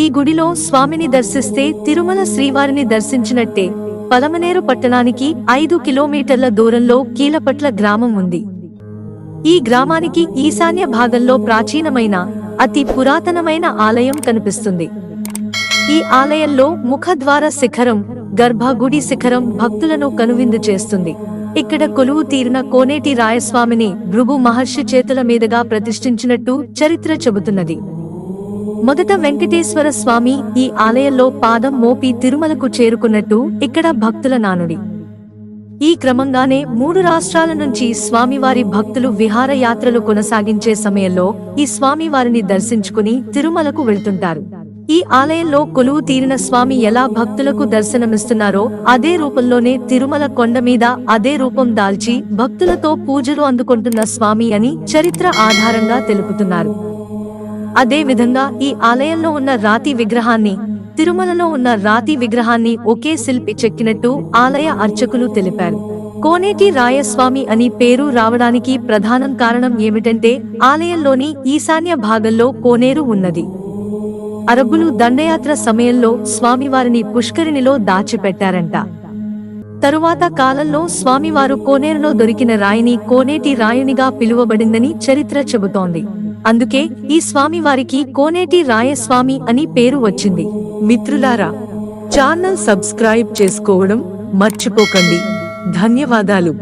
ఈ గుడిలో స్వామిని దర్శిస్తే తిరుమల శ్రీవారిని దర్శించినట్టే. పలమనేరు పట్టణానికి ఐదు కిలోమీటర్ల దూరంలో కీలపట్ల గ్రామం ఉంది. ఈ గ్రామానికి ఈశాన్య భాగంలో ప్రాచీనమైన అతి పురాతనమైన ఆలయం కనిపిస్తుంది. ఈ ఆలయంలో ముఖద్వార శిఖరం గర్భగుడి శిఖరం భక్తులను కనువిందు చేస్తుంది. ఇక్కడ కొలువు తీరిన కోనేటి రాయస్వామిని భృగు మహర్షి చేతుల మీదుగా ప్రతిష్ఠించినట్టు చరిత్ర చెబుతున్నది. మొదట వెంకటేశ్వర స్వామి ఈ ఆలయంలో పాదం మోపి తిరుమలకు చేరుకున్నట్టు ఇక్కడ భక్తుల నానుడి. ఈ క్రమంగానే మూడు రాష్ట్రాల నుంచి స్వామివారి భక్తులు విహారయాత్రలు కొనసాగించే సమయంలో ఈ స్వామివారిని దర్శించుకుని తిరుమలకు వెళ్తుంటారు. ఈ ఆలయంలో కొలువు తీరిన స్వామి ఎలా భక్తులకు దర్శనమిస్తున్నారో అదే రూపంలోనే తిరుమల కొండ మీద అదే రూపం దాల్చి భక్తులతో పూజలు అందుకుంటున్న స్వామి అని చరిత్ర ఆధారంగా తెలుపుతున్నారు. అదే విధంగా ఈ ఆలయంలో ఉన్న రాతి విగ్రహాన్ని తిరుమలలో ఉన్న రాతి విగ్రహాన్ని ఒకే శిల్పి చెక్కినట్టు ఆలయ అర్చకులు తెలిపారు. కోనేటి రాయస్వామి అని పేరు రావడానికి ప్రధానం కారణం ఏమిటంటే ఆలయంలోని ఈశాన్య భాగంలో కోనేరు ఉన్నది. అరబ్బులు దండయాత్ర సమయంలో స్వామివారిని పుష్కరిణిలో దాచిపెట్టారంట. తరువాత కాలంలో స్వామివారు కోనేరులో దొరికిన రాయిని కోనేటి రాయునిగా పిలువబడిందని చరిత్ర చెబుతోంది. అందుకే ఈ స్వామి వారికి కోనేటి రాయస్వామి అని పేరు వచ్చింది. మిత్రులారా ఛానల్ సబ్స్క్రైబ్ చేసుకోవడం మర్చిపోకండి. ధన్యవాదాలు.